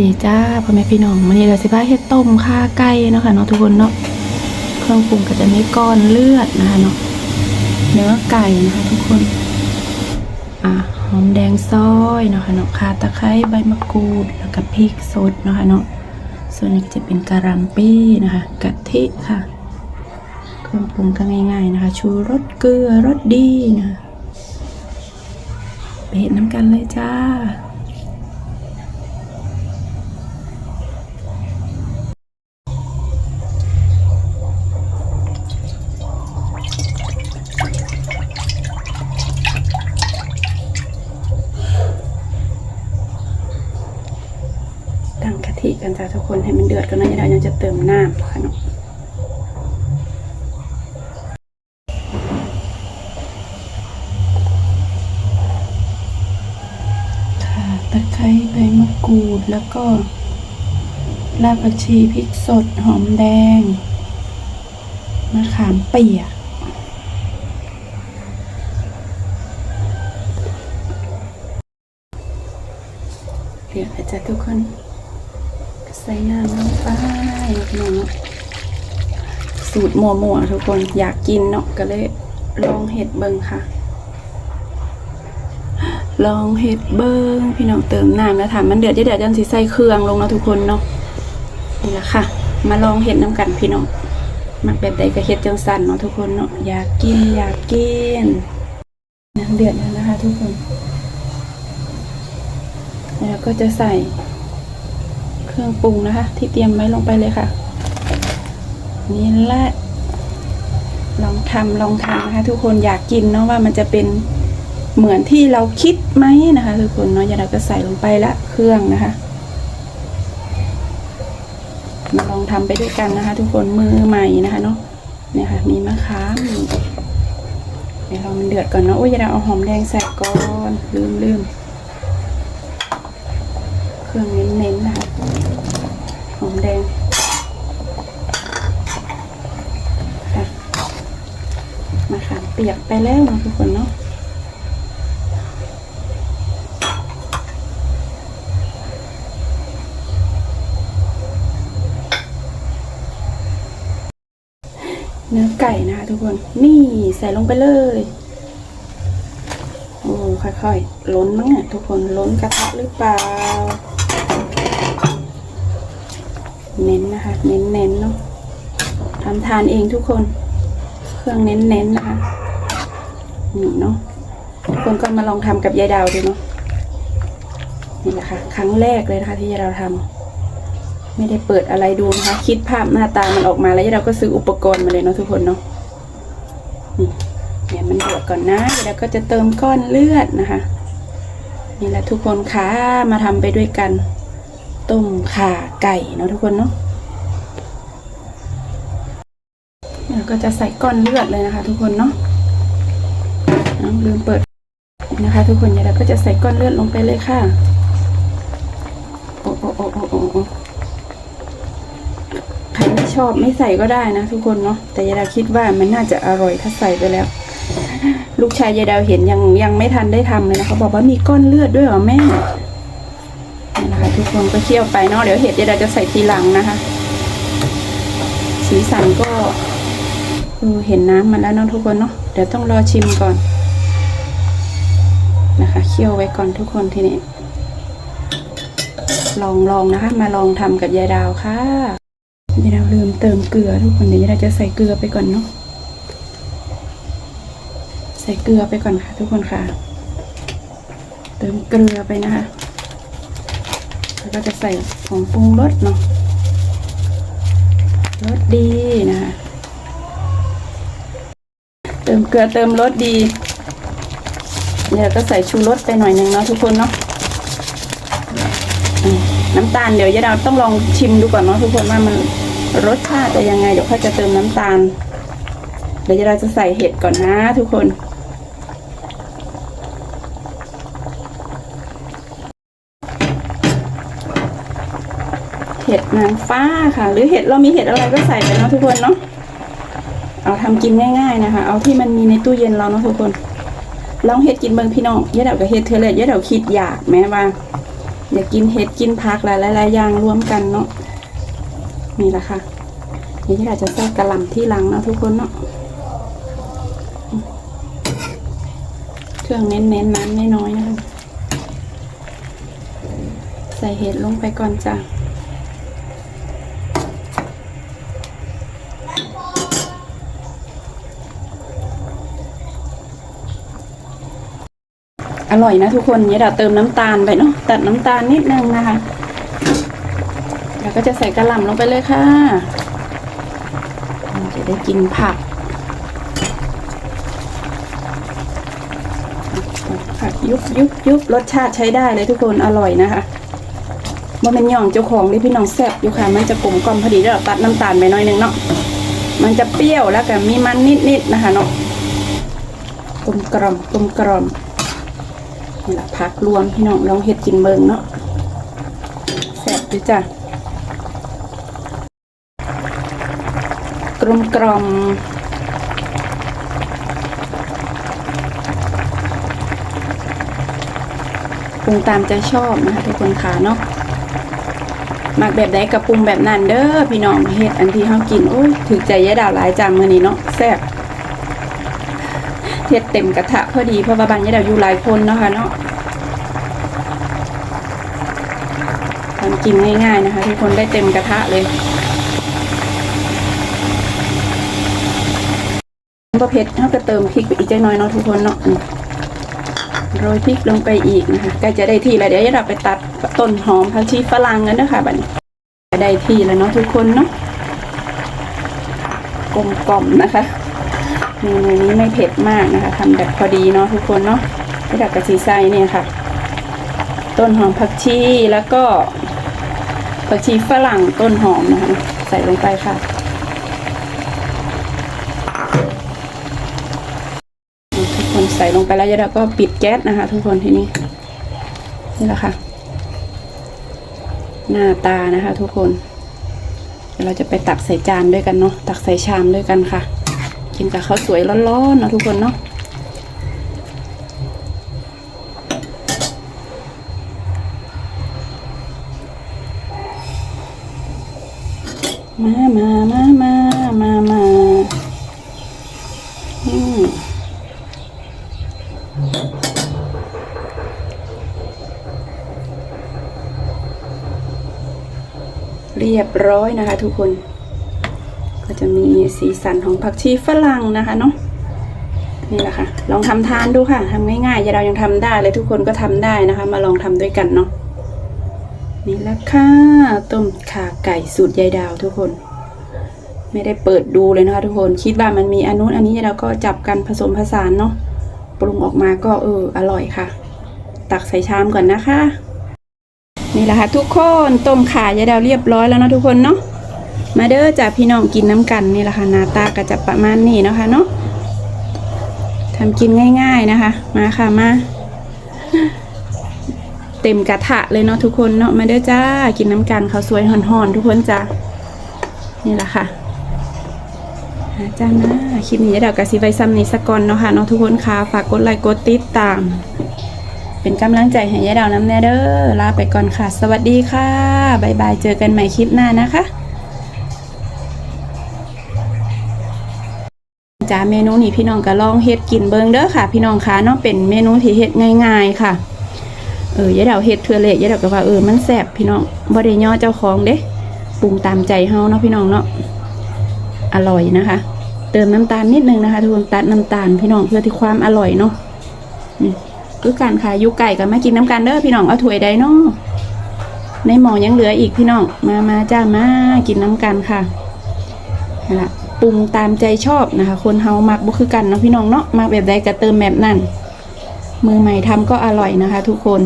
ดีจ้าพ่อแม่พี่น้องวันนี้เราสิพาเฮ็ดต้มข่าไก่เนาะค่ะเนาะทุกคนเนาะเครื่องปรุงก็จะมีก้อนเลือดนะคะเนาะเนื้อไก่นะคะทุกคนอะหอมแดงซอยเนาะค่ะเนาะข่าตะไคร้ใบมะกรูดแล้วก็พริกสดเนาะค่ะเนาะส่วนนี้จะเป็นกะหล่ำปี้นะคะกะทิค่ะเครื่องปรุงก็ง่าย ๆนะคะ ชูรสเกลือรสดีนะคะไปเห็นน้ำกันเลยจ้า ตั้ง กันจ้าทุกคนให้มันเดือดกันนะเดี๋ยวเราจะเติมน้ำค่ะเนาะค่ะตะไคร้ใบมะกรูดแล้วก็รากผักชีพริกสดหอมแดงมะขามเปียกเดี๋ยวอาจจะทุกคน ใส่น้ำลงไปพี่น้องเนาะสูตรมัวๆทุกคนอยากกินเนาะก็เลยลองเห็ดเบิงค่ะ ลองเห็ดเบิงพี่น้องเติมน้ำแล้วถามมันเดือดจะเดือดจนสิใส่เครื่องลงนะทุกคนเนาะนี่แหละค่ะ มาลองเห็ดน้ำกันพี่น้องมักแบบใดก็เห็ดจังสันเนาะทุกคนเนาะอยากกินอยากกินน้ำเดือดแล้วนะคะ ทุกคน แล้วก็จะใส่ เครื่องปรุงนะคะ ที่เตรียมไว้ลงไปเลยค่ะ นี่แหละลองทำลองทำนะคะ ทุกคนอยากกินเนาะว่ามันจะเป็นเหมือนที่เราคิดไหมนะคะ ทุกคนเนาะอย่าเราก็ใส่ลงไปละเครื่องนะคะมาลองทำไปด้วยกันนะคะ ทุกคนมือใหม่นะคะเนาะเนี่ยค่ะ มีมะขามมีเดี๋ยวเรามันเดือดก่อนเนาะโอ้ยอย่าเราเอาหอมแดงใส่ก่อนลืมลืมเครื่องเน้นๆนะคะหอมแดงค่ะมาขามเปียก ไปแล้วนะทุกคนเนาะเนื้อไก่นะคะทุกคน นี่ใส่ลงไปเลย โอ้ ค่อยๆ ล้นมั้งเนี่ยทุกคน ล้นกระทะหรือเปล่า เน้นนะคะ เน้นเน้นๆเนาะทำทานเองทุกคน เครื่องเน้นเน้นๆนะคะ นี่เนาะทุกคนก็มาลองทำกับยายดาวดูเนาะนี่แหละค่ะ ครั้งแรกเลยนะคะ ที่ยายดาวทำไม่ได้เปิดอะไรดูนะคะ คิดภาพหน้าตามันออกมาแล้วยายดาวก็ซื้ออุปกรณ์มาเลยเนาะทุกคนเนาะนี่เดี๋ยวมันเดือดก่อนนะแล้วก็จะเติมก้อนเลือดนะคะ นี่แหละทุกคนคะมาทำไปด้วยกัน ต้มข่าไก่เนาะทุกคนเนาะแล้วก็จะใส่ก้อนเลือดเลยนะคะ ทุกคนเนาะ ลืมเปิดนะคะ ทุกคนเดี๋ยเราก็จะใส่ก้อนเลือดลงไปเลยค่ะโอ้โอ้โอ้โอ้โอ้ใครไม่ชอบไม่ใส่ก็ได้นะทุกคนเนาะแต่ยายดาวคิดว่ามันน่าจะอร่อยถ้าใส่ไปแล้ว ลูกชายยายดาวเห็นยังยังไม่ทันได้ทำเลยนะเขาบอกว่ามีก้อนเลือดด้วยเหรอแม่นี่นะคะ ทุกคนก็เคี่ยวไปเนาะเดี๋ยวเห็ดยายดาวจะใส่ทีหลังนะคะ สีสันก็เออเห็นน้ำมันแล้วเนาะทุกคนเนาะเดี๋ยวต้องรอชิมก่อน นะคะเคี่ยวไว้ก่อนทุกคนทีนี้ ลองลองนะคะ มาลองทำกับยายดาวค่ะยายดาวลืมเติมเกลือทุกคนเดี๋ยวยายดาวจะใส่เกลือไปก่อนเนาะใส่เกลือไปก่อนค่ะทุกคนค่ะ เติมเกลือไปนะคะแล้วก็จะใส่ของปรุงรสเนาะรสดีนะคะ เติมเกลือเติมรสดี เนี่ยก็ใส่ชูรสไปหน่อยหนึ่งเนาะทุกคนเนาะน้ำตาลเดี๋ยวยายดาวต้องลองชิมดูก่อนเนาะทุกคนว่ามันรสชาติจะยังไงเดี๋ยวค่อยจะเติมน้ำตาล เดี๋ยวยายดาวจะใส่เห็ดก่อนนะทุกคนเห็ดนางฟ้าค่ะ หรือเห็ดเรามีเห็ดอะไรก็ใส่ไปเนาะทุกคนเนาะเอาทำกินง่าย ๆนะคะ เอาที่มันมีในตู้เย็นเราเนาะทุกคน ลองเห็ดกินเบิ่งพี่น้องยายเดากับเห็ดเธอเลยยายเดาคิดอยากแม้ว่า อยากกินเห็ดกินผักหลายหลายๆอย่างรวมกันเนาะนี่แหละค่ะนี่ที่เราจะใส่กระหล่ำที่หลังเนาะทุกคนเนาะเครื่องเน้นๆนน้ำน้อยๆนะคะใส่เห็ดลงไปก่อนจ้ะ อร่อยนะทุกคนเนี่ยเราเติมน้ำตาลไปเนาะตัดน้ำตาลนิดนึงนะคะแล้วก็จะใส่กระหล่ำลงไปเลยค่ะจะได้กินผัก ผักยุบยุบยุบรสชาติใช้ได้เลยทุกคนอร่อยนะคะว่าเป็นย่องเจ้าของที่พี่น้องแซ่บอยู่ค่ะ มันจะกลมกล่อมพอดีเราตัดน้ำตาลไปหน่อยนึงเนาะมันจะเปรี้ยวแล้วก็มีมันนิดๆนะคะเนาะกลมกล่อมกลมกล่อม ละผักรวมพี่น้องลองเฮ็ดกินเบิงเนาะแซ่บด้วยจ้ะกลมกล่อมปรุงตามใจชอบนะคะทุกคนค่ะเนาะมักแบบใดกับปรุงแบบนั้นเด้อพี่น้องเฮ็ดอันที่เฮากินโอ้ยถือใจยายดาวหลายจานมื้อนี้เนาะแซ่บ เฮ็ดเต็มกระทะพอดีเพราะว่าบางยายดาวอยู่หลายคนเนาะค่ะเนาะทำกินง่ายๆนะคะทุกคนได้เต็มกระทะเลยบ่เผ็ดเฮาก็เติมพริกไปอีกจักน่อยเนาะทุกคนเนาะโรยพริกลงไปอีกนะคะใกล้จะได้ที่แล้วเดี๋ยวเราไปตัดต้นหอมผักชีฝรั่งกันนะคะบัดนี้ได้ที่แล้วเนาะทุกคนเนาะกลมกล่อมนะคะ เมนูนี้ไม่เผ็ดมากนะคะทำแบบพอดีเนาะทุกคนเนาะที่ดับกระชีไส้เนี่ยค่ะ ต้นหอมผักชีแล้วก็ผักชีฝรั่งต้นหอมนะคะ ใส่ลงไปค่ะทุกคนใส่ลงไปแล้วแล้วเราก็ปิดแก๊สนะคะ ทุกคนทีนี้นี่แหละค่ะ หน้าตานะคะ ทุกคนเดี๋ยวเราจะไปตักใส่จานด้วยกันเนาะตักใส่ชามด้วยกันค่ะ กินกับข้าวสวยร้อนๆเนาะทุกคนเนาะมามามามามามาอืมเรียบร้อยนะคะทุกคน ก็จะมีสีสันของผักชีฝรั่งนะคะเนาะนี่แหละค่ะ ลองทำทานดูค่ะทำง่ายๆย่าเรายังทำได้เลยทุกคนก็ทำได้นะคะ มาลองทำด้วยกันเนาะนี่แหละค่ะต้มขาไก่สูตรยายดาวทุกคน ไม่ได้เปิดดูเลยนะคะ ทุกคนคิดว่ามันมีอันนู้นอันนี้เราก็จับกันผสมผสานเนาะปรุงออกมาก็เอออร่อยค่ะ ตักใส่ชามก่อนนะคะ นี่แหละค่ะทุกคนต้มขายายดาวเรียบร้อยแล้วเนาะทุกคนเนาะ มาเด้อจ้ะพี่น้องกินน้ำกันนี่แหละค่ะหน้าตาก็จะประมาณนี้นะคะเนาะทำกินง่ายๆนะคะ มาค่ะมาเต็มกระทะเลยเนาะทุกคนเนาะมาเด้อจ้ากินน้ำกันเขาสวยห่อนๆทุกคนจ้านี่แหละค่ะอาจ้ามาคลิปนี้ยายดาวกะสิไว้ซ้ำนี้สักก่อนเนาะค่ะเนาะทุกคนค่ะฝากกดไลค์กดติดตาม เป็นกำลังใจให้ยายดาวน้ำแน่เด้อลาไปก่อนค่ะ สวัสดีค่ะบ๊ายบายเจอกันใหม่คลิปหน้านะคะ จ้าเมนูนี้พี่น้องก็ลองเฮ็ดกินเบิงเด้อค่ะ พี่น้องคะเนาะเป็นเมนูที่เฮ็ดง่ายๆค่ะเออยายดาวเฮ็ดเทือเละยายดาวก็ว่าเออมันแซ่บพี่น้องบ่ได้ย่อเจ้าของเด้ปรุงตามใจเฮาเนาะพี่น้องเนาะอร่อยนะคะ เติมน้ำตาลนิดนึงนะคะทุกคนตัดน้ำตาลพี่น้องเพื่อที่ความอร่อยเนาะคือการขายยุไก่กับมากินน้ำกันเด้อพี่น้องเอาถ้วยใดเนาะในหมอยังเหลืออีกพี่น้องมามาจ้ามากินน้ำกันค่ะนั่ละ ปรุงตามใจชอบนะคะ คนเฮามักบ่คือกันเนาะพี่น้องเนาะมักแบบใดก็เติมแบบนั้นมือใหม่ทำก็อร่อยนะคะ ทุกคน